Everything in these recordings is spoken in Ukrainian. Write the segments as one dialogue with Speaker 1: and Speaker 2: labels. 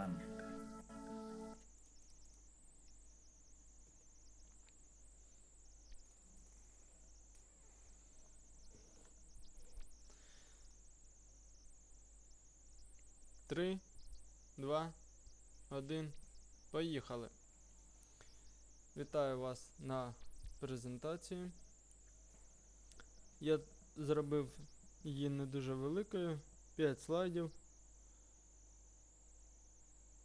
Speaker 1: проблем.
Speaker 2: Три, два, один. Поїхали. Вітаю вас на презентації. Я зробив її не дуже великою. 5 слайдів.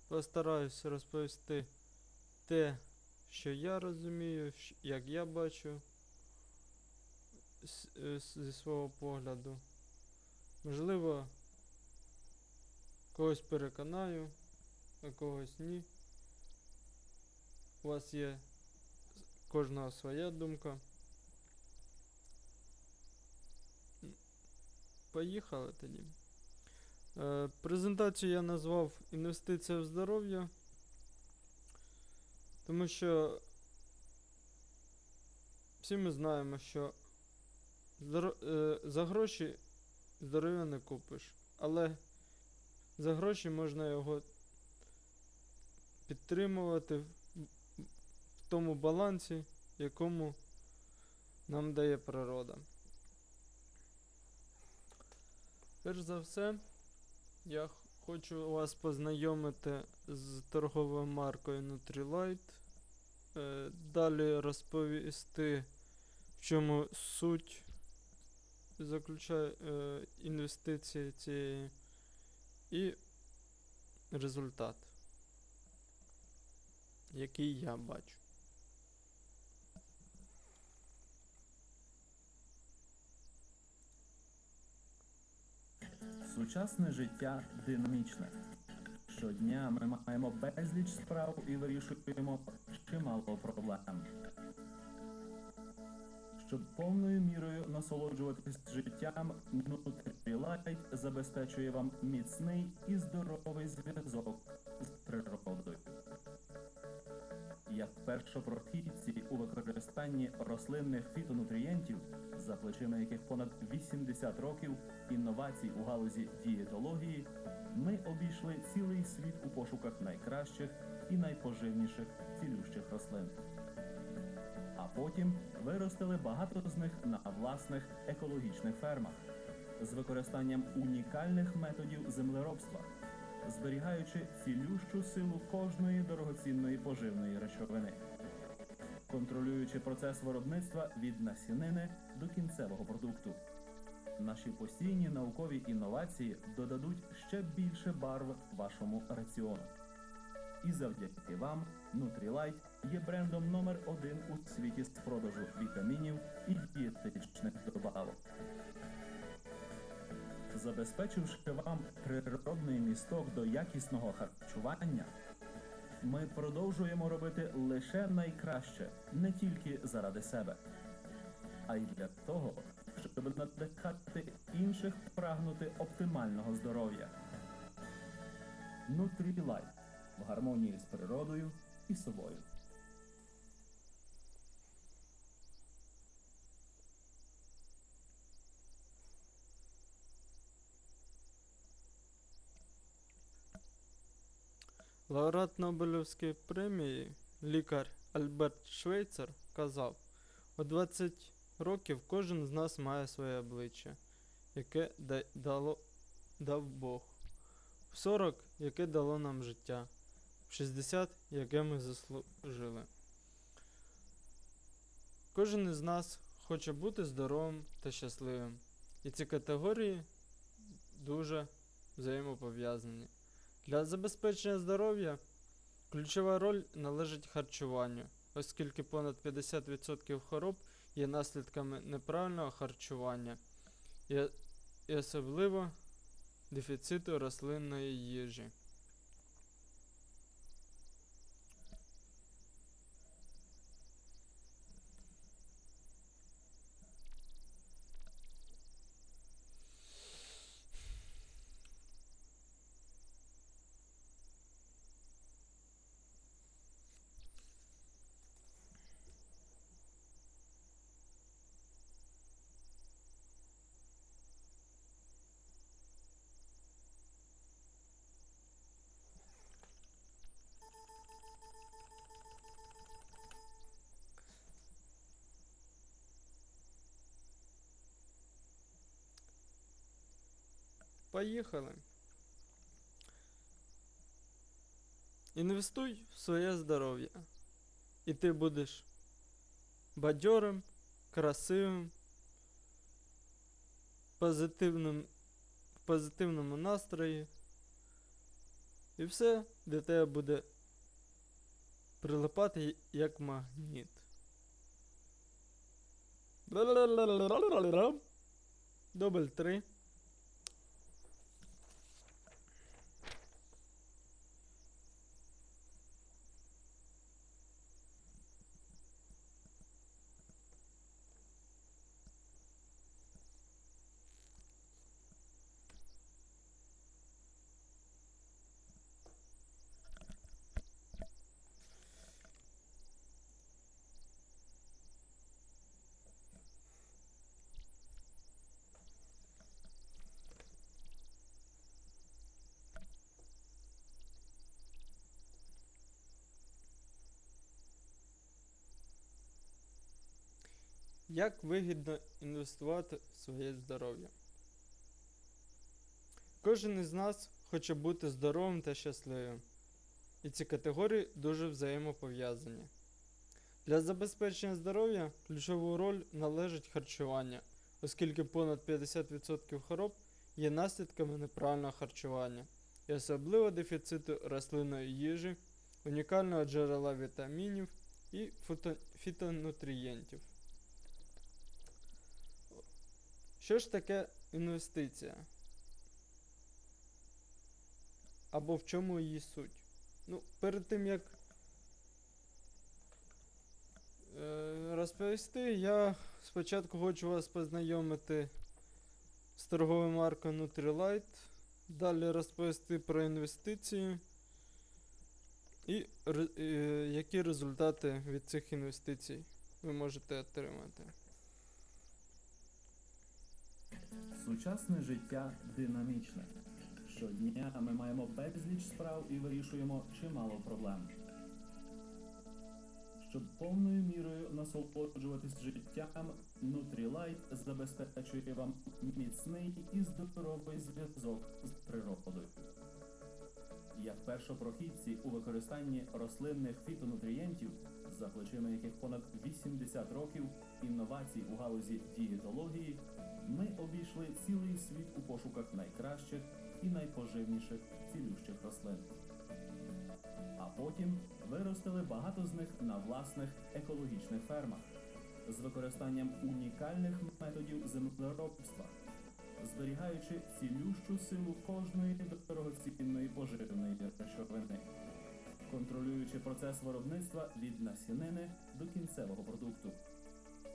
Speaker 2: Постараюсь розповісти те, що я розумію, як я бачу е, зі свого погляду. Можливо, когось переконаю, а когось ні. У вас є кожного своя думка. Поїхали тоді. Е, презентацію я назвав Інвестиція в здоров'я. Тому що всі ми знаємо, що е, за гроші здоров'я не купиш. Але за гроші можна його підтримувати в, в тому балансі, якому нам дає природа. Перш за все, я хочу вас познайомити з торговою маркою Nutrilite. Е, Далі розповісти, в чому суть заключає е, інвестиції цієї і результат, який я бачу.
Speaker 1: Сучасне життя динамічне. Щодня ми маємо безліч справ і вирішуємо чимало проблем. Щоб повною мірою насолоджуватись життям, Nutrilite забезпечує вам міцний і здоровий зв'язок з природою. Як першопрохідці у використанні рослинних фітонутрієнтів, за плечима яких понад 80 років інновацій у галузі дієтології, ми обійшли цілий світ у пошуках найкращих і найпоживніших цілющих рослин. А потім виростили багато з них на власних екологічних фермах з використанням унікальних методів землеробства, зберігаючи цілющу силу кожної дорогоцінної поживної речовини контролюючи процес виробництва від насінини до кінцевого продукту. Наші постійні наукові інновації додадуть ще більше барв вашому раціону. І завдяки вам Nutrilite є брендом номер один у світі з продажу вітамінів і дієтичних добавок. Забезпечивши вам природний місток до якісного харчування, ми продовжуємо робити лише найкраще не тільки заради себе, а й для того, щоб надихати інших прагнути оптимального здоров'я. Nutrilite в гармонії з природою і собою.
Speaker 2: Лауреат Нобелівської премії, лікар Альберт Швейцер казав: у 20 років кожен з нас має своє обличчя, яке дало, дав Бог, в 40, яке дало нам життя, в 60, яке ми заслужили. Кожен із нас хоче бути здоровим та щасливим, і ці категорії дуже взаємопов'язані. Для забезпечення здоров'я ключова роль належить харчуванню, оскільки понад 50% хвороб є наслідками неправильного харчування і, особливо дефіциту рослинної їжі. Поїхали. Інвестуй в своє здоров'я. І ти будеш бадьорим, красивим, позитивним, в позитивному настрої. І все до тебе буде прилипати як магніт. Дубль 3. Як вигідно інвестувати в своє здоров'я? Кожен із нас хоче бути здоровим та щасливим. І ці категорії дуже взаємопов'язані. Для забезпечення здоров'я ключову роль належить харчування, оскільки понад 50% хвороб є наслідками неправильного харчування і особливо дефіциту рослинної їжі, унікального джерела вітамінів і фітонутрієнтів. Що ж таке інвестиція? Або в чому її суть? Ну, перед тим як е, розповісти, я спочатку хочу вас познайомити з торговою маркою Nutrilite, далі розповісти про інвестиції і е, які результати від цих інвестицій ви можете отримати.
Speaker 1: Сучасне життя динамічне. Щодня ми маємо безліч справ і вирішуємо чимало проблем. Щоб повною мірою насолоджуватись життям, Nutrilite забезпечує вам міцний і здоровий зв'язок з природою. Як першопрохідці у використанні рослинних фітонутрієнтів, за плечима яких понад 80 років інновацій у галузі дієтології, ми обійшли цілий світ у пошуках найкращих і найпоживніших цілющих рослин. А потім виростили багато з них на власних екологічних фермах з використанням унікальних методів землеробства, зберігаючи цілющу силу кожної дорогоцінної поживної речовини, контролюючи процес виробництва від насінини до кінцевого продукту.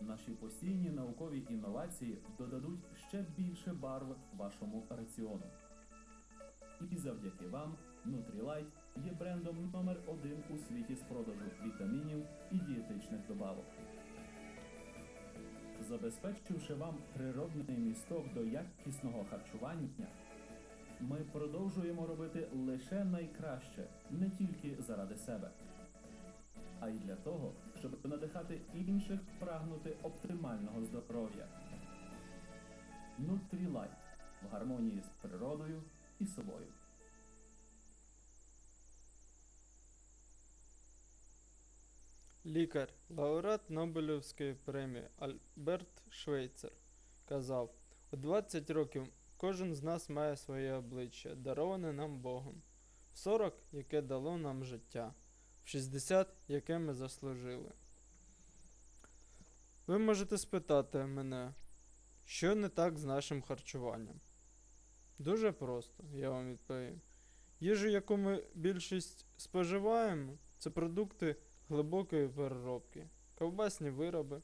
Speaker 1: Наші постійні наукові інновації додадуть ще більше барв вашому раціону. І завдяки вам Nutrilite є брендом номер один у світі з продажу вітамінів і дієтичних добавок. Забезпечивши вам природний місток до якісного харчування, ми продовжуємо робити лише найкраще не тільки заради себе, а й для того, щоб надихати інших прагнути оптимального здоров'я. Nutrilite в гармонії з природою і собою.
Speaker 2: Лікар, лауреат Нобелівської премії Альберт Швейцер казав: у 20 років кожен з нас має своє обличчя, дароване нам Богом, в 40, яке дало нам життя, в 60, яке ми заслужили. Ви можете спитати мене, що не так з нашим харчуванням? Дуже просто, я вам відповім. Їжу, яку ми більшість споживаємо, це продукти глибокої переробки, ковбасні вироби,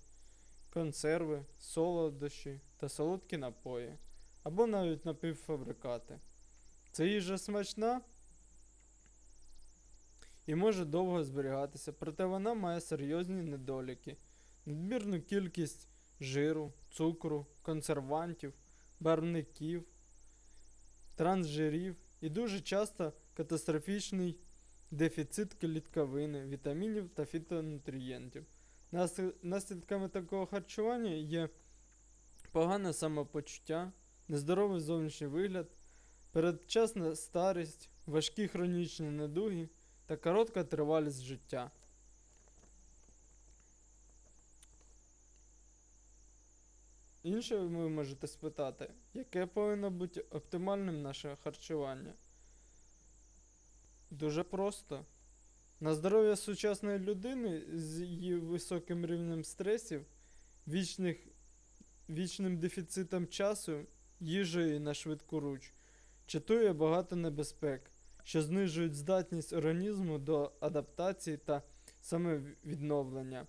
Speaker 2: консерви, солодощі та солодкі напої, або навіть напівфабрикати. Це їжа смачна і може довго зберігатися, проте вона має серйозні недоліки, надмірну кількість жиру, цукру, консервантів, барвників, трансжирів і дуже часто катастрофічний дефіцит клітковини, вітамінів та фітонутрієнтів. Наслідками такого харчування є погане самопочуття, нездоровий зовнішній вигляд, передчасна старість, важкі хронічні недуги та коротка тривалість життя. Інше ви можете спитати, яке повинно бути оптимальним наше харчування? Дуже просто. На здоров'я сучасної людини з її високим рівнем стресів, вічних, вічним дефіцитом часу, їжею на швидку руч, чатує багато небезпек, що знижують здатність організму до адаптації та самовідновлення.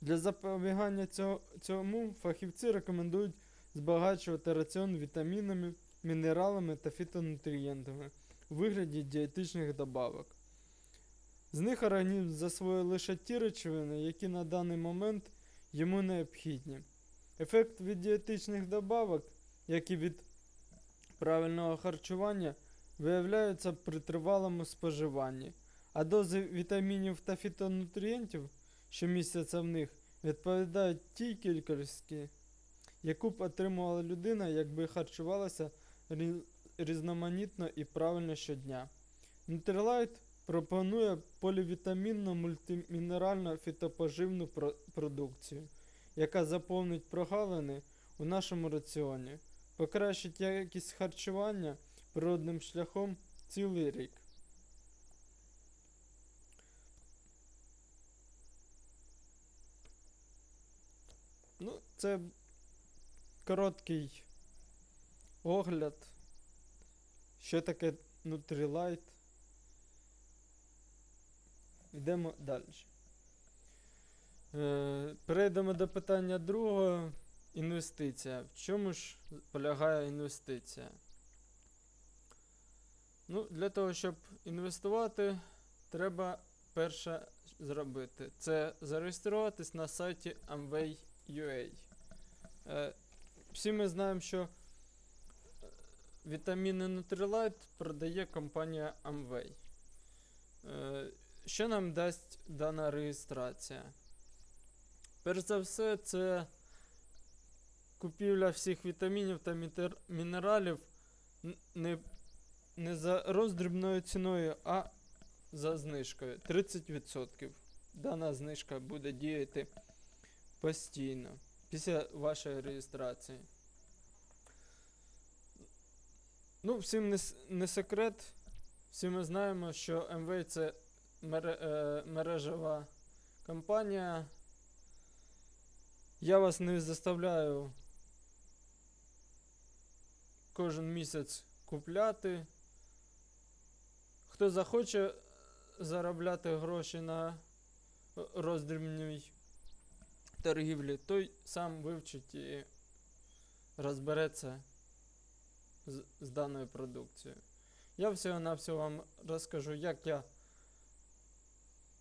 Speaker 2: Для запобігання цього, цьому фахівці рекомендують збагачувати раціон вітамінами, мінералами та фітонутрієнтами вигляді дієтичних добавок. З них організм засвоює лише ті речовини, які на даний момент йому необхідні. Ефект від дієтичних добавок, як і від правильного харчування, виявляються при тривалому споживанні, а дози вітамінів та фітонутрієнтів, що містяться в них, відповідають тій кількості, яку б отримувала людина, якби харчувалася різноманітно і правильно щодня. Nutrilite пропонує полівітамінну мультимінеральну фітопоживну продукцію, яка заповнить прогалини у нашому раціоні, покращить якість харчування природним шляхом цілий рік. Ну, це короткий огляд. Що таке Nutrilite? Йдемо далі. Е, перейдемо до питання другого. Інвестиція. В чому ж полягає інвестиція? Ну, для того, щоб інвестувати, треба перше зробити. Це зареєструватись на сайті Amway.ua. Е, всі ми знаємо, що вітаміни Nutrilite продає компанія Amway. Е, що нам дасть дана реєстрація? Перш за все, це купівля всіх вітамінів та мінералів не, не за роздрібною ціною, а за знижкою 30%. Дана знижка буде діяти постійно після вашої реєстрації. Ну, всім не, не секрет. Всі ми знаємо, що МВ це мере, е, мережева компанія. Я вас не заставляю кожен місяць купляти. Хто захоче заробляти гроші на роздрібній торгівлі, той сам вивчить і розбереться з, з даною продукцією. Я всього-навсього вам розкажу, як я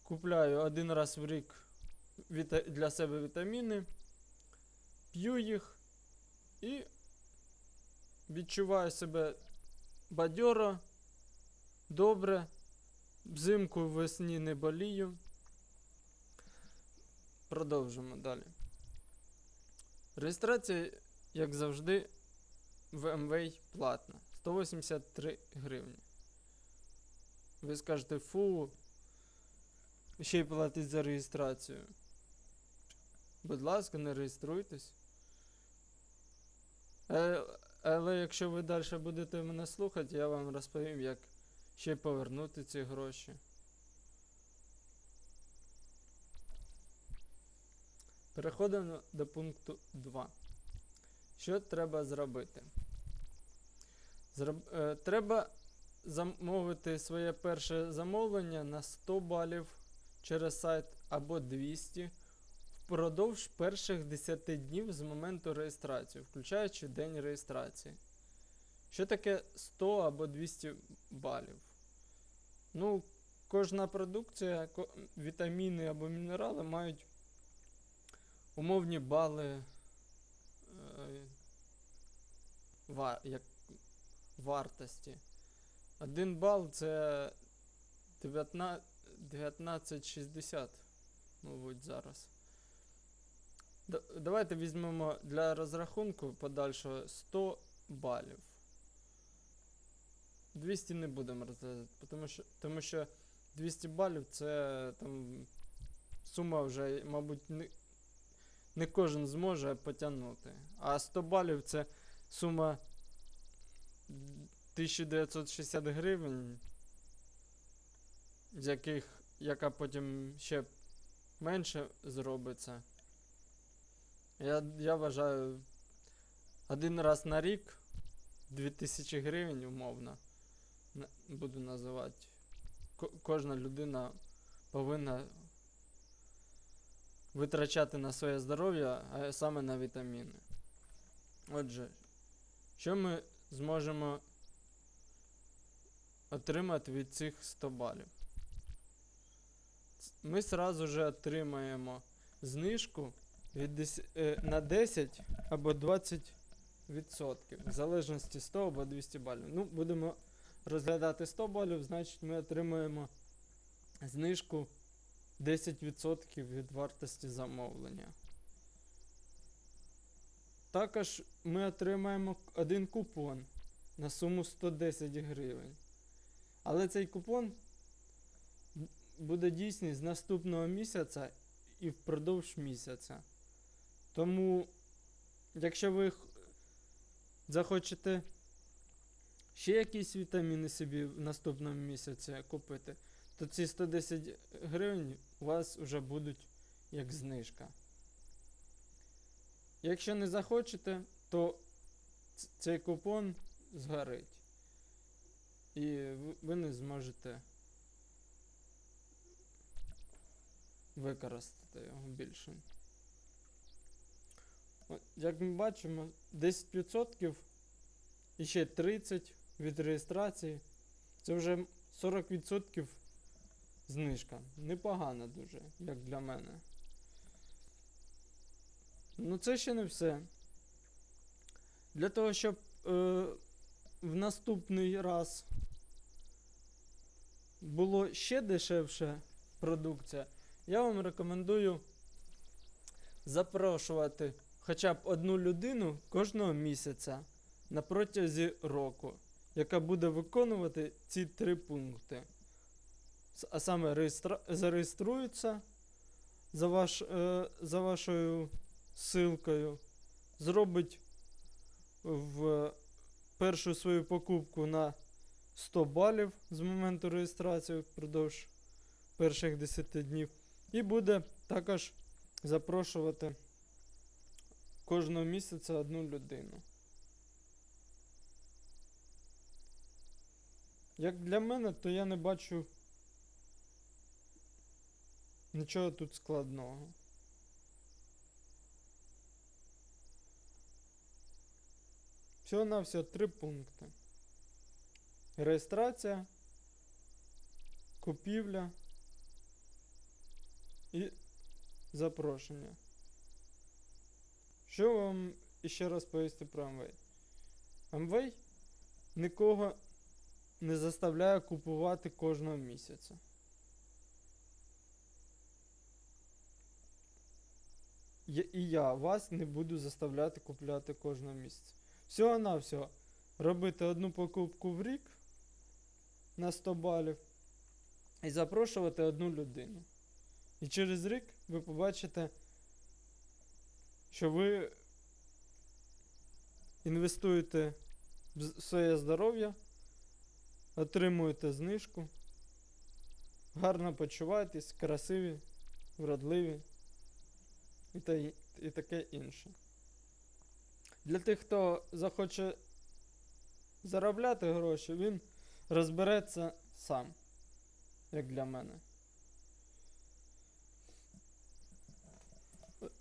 Speaker 2: купляю один раз в рік віта- для себе вітаміни, п'ю їх і відчуваю себе бадьоро, добре, взимку весні не болію. Продовжимо далі. Реєстрація, як завжди, в МВ платна. 183 гривні. Ви скажете, фу, ще й платить за реєстрацію. Будь ласка, не реєструйтесь. Е, але якщо ви далі будете мене слухати, я вам розповім, як ще повернути ці гроші. Переходимо до пункту 2. Що треба зробити? Зроб... е, треба замовити своє перше замовлення на 100 балів через сайт або 200 впродовж перших 10 днів з моменту реєстрації, включаючи день реєстрації. Що таке 100 або 200 балів? Ну, кожна продукція, вітаміни або мінерали мають умовні бали е, ва- як вартості. Один бал це 19 1960, мабуть, зараз. Д- Давайте візьмемо для розрахунку подальшого 100 балів. 200 не будемо розглядати, тому що, тому що 200 балів це там сума вже, мабуть, не, не кожен зможе потягнути. А 100 балів це сума 1960 гривень, з яких, яка потім ще менше зробиться. Я, я вважаю, один раз на рік 2000 гривень умовно буду називати. Ко- кожна людина повинна витрачати на своє здоров'я, а саме на вітаміни. Отже, що ми зможемо отримати від цих 100 балів? Ми сразу же отримаємо знижку від дес- е, на 10 або 20 відсотків, в залежності 100 або 200 балів. Ну, будемо розглядати 100 балів, значить ми отримаємо знижку 10% від вартості замовлення. Також ми отримаємо один купон на суму 110 гривень. Але цей купон буде дійсний з наступного місяця і впродовж місяця. Тому, якщо ви захочете ще якісь вітаміни собі в наступному місяці купити, то ці 110 гривень у вас вже будуть як знижка. Якщо не захочете, то цей купон згорить. І ви не зможете використати його більше. От, Як ми бачимо, 10% і ще 30% від реєстрації. Це вже 40% знижка. Непогана дуже, як для мене. Ну, це ще не все. Для того, щоб е, в наступний раз було ще дешевше продукція, я вам рекомендую запрошувати хоча б одну людину кожного місяця на протязі року, яка буде виконувати ці три пункти. А саме реєстра... зареєструється за, ваш, е, за вашою ссылкою, зробить в першу свою покупку на 100 балів з моменту реєстрації впродовж перших 10 днів. І буде також запрошувати кожного місяця одну людину. Як для мене, то я не бачу нічого тут складного. Всього на всього три пункти. Реєстрація, купівля і запрошення. Що вам іще розповісти про Amway? Amway нікого не заставляє купувати кожного місяця. І я вас не буду заставляти купляти кожного місяця. Всього на всього. Робити одну покупку в рік на 100 балів і запрошувати одну людину. І через рік ви побачите, що ви інвестуєте в своє здоров'я, отримуєте знижку, гарно почуваєтесь, красиві, вродливі і, та, і таке інше. Для тих, хто захоче заробляти гроші, він розбереться сам, як для мене.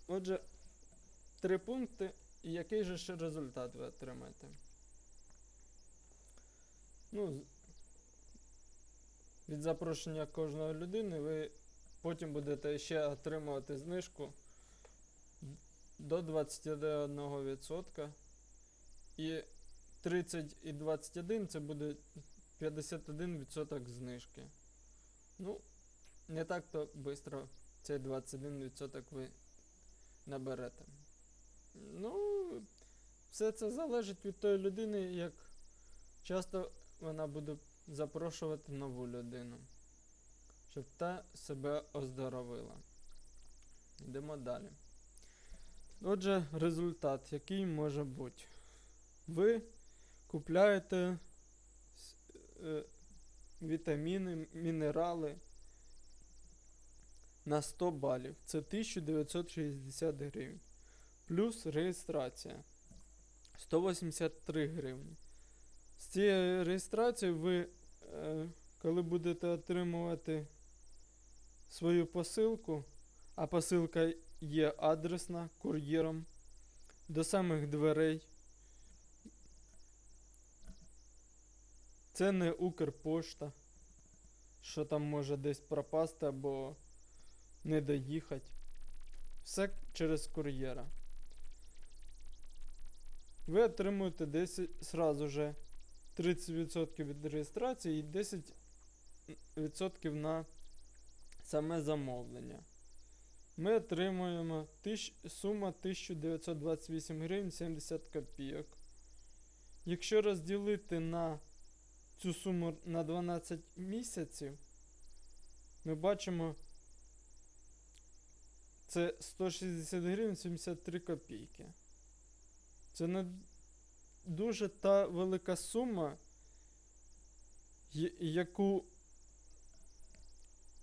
Speaker 2: Отже, три пункти, і який же ще результат ви отримаєте? Ну, від запрошення кожної людини ви потім будете ще отримувати знижку до 21%. І 30 і 21 це буде 51% знижки. Ну, не так то швидко цей 21% ви наберете. Ну, все це залежить від тої людини, як часто вона буде запрошувати нову людину, щоб та себе оздоровила. Йдемо далі. Отже, результат, який може бути. Ви купляєте е, вітаміни, мінерали на 100 балів. Це 1960 гривень. Плюс реєстрація 183 гривні. З цією реєстрацією ви, е, коли будете отримувати свою посилку, а посилка є адресна кур'єром до самих дверей. Це не Укрпошта, що там може десь пропасти або не доїхати. Все через кур'єра. Ви отримуєте 10 сразу же 30% від реєстрації і 10% на саме замовлення. Ми отримуємо тисяч, сума 1928 гривень 70 копійок. Якщо розділити на цю суму на 12 місяців, ми бачимо це 160 гривень 73 копійки. Це не дуже та велика сума, яку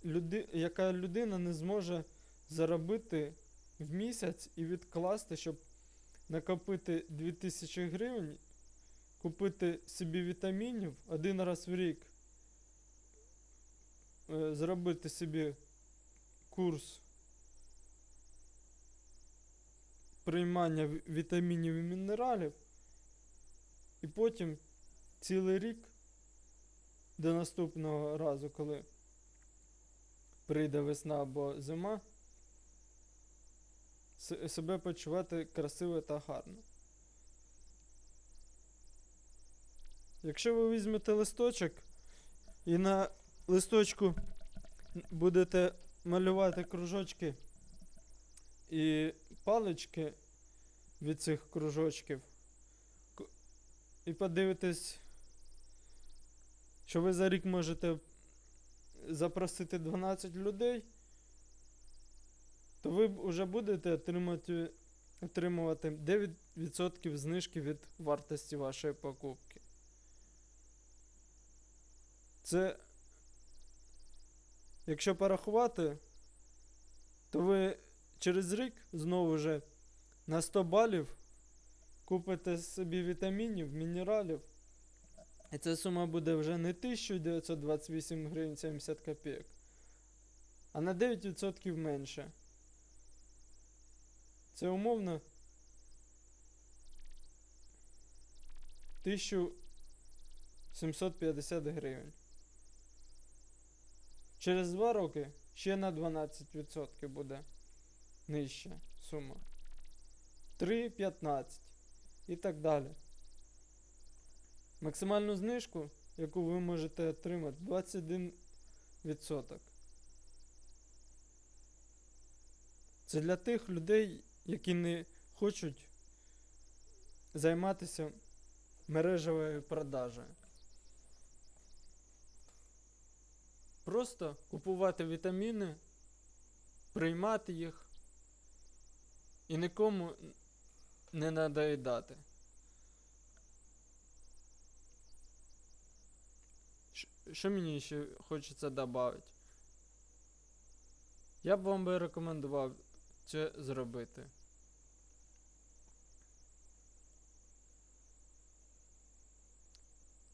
Speaker 2: люди, яка людина не зможе заробити в місяць і відкласти, щоб накопити 2000 гривень, купити собі вітамінів один раз в рік, е, зробити собі курс приймання вітамінів і мінералів, і потім цілий рік до наступного разу, коли прийде весна або зима, себе почувати красиво та гарно. Якщо ви візьмете листочок і на листочку будете малювати кружочки і палички від цих кружочків, і подивитесь, що ви за рік можете запросити 12 людей, то ви вже будете отримати, отримувати 9% знижки від вартості вашої покупки. Це, якщо порахувати, то ви через рік знову же на 100 балів купите собі вітамінів, мінералів. І ця сума буде вже не 1928 гривень 70 копійок, а на 9% менше. Це умовно 1750 гривень. Через 2 роки ще на 12% буде нижча сума. 3,15 і так далі. Максимальну знижку, яку ви можете отримати, 21%. Це для тих людей, які не хочуть займатися мережевою продажею. Просто купувати вітаміни, приймати їх і нікому не надоїдати. Що мені ще хочеться додати? Я б вам би рекомендував це зробити.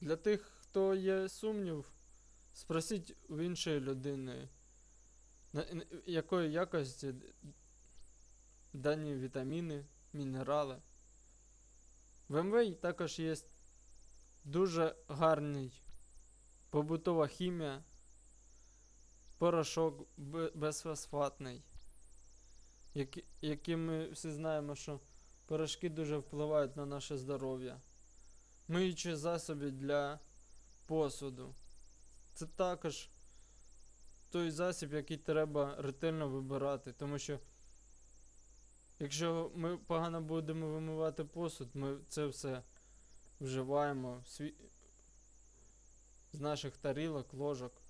Speaker 2: Для тих, хто є сумнів, спросіть в іншої людини, якої якості дані вітаміни, мінерали. В МВ також є дуже гарний побутова хімія, порошок безфосфатний, які, які ми всі знаємо, що порошки дуже впливають на наше здоров'я. Миючі засоби для посуду. Це також той засіб, який треба ретельно вибирати, тому що якщо ми погано будемо вимивати посуд, ми це все вживаємо в свій, з наших тарілок, ложок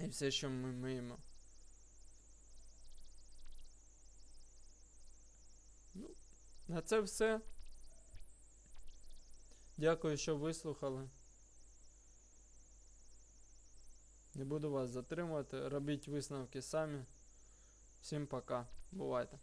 Speaker 2: і все, що ми миємо. На це все. Дякую, що вислухали. Не буду вас затримувати. Робіть висновки самі. Всім пока. Бувайте.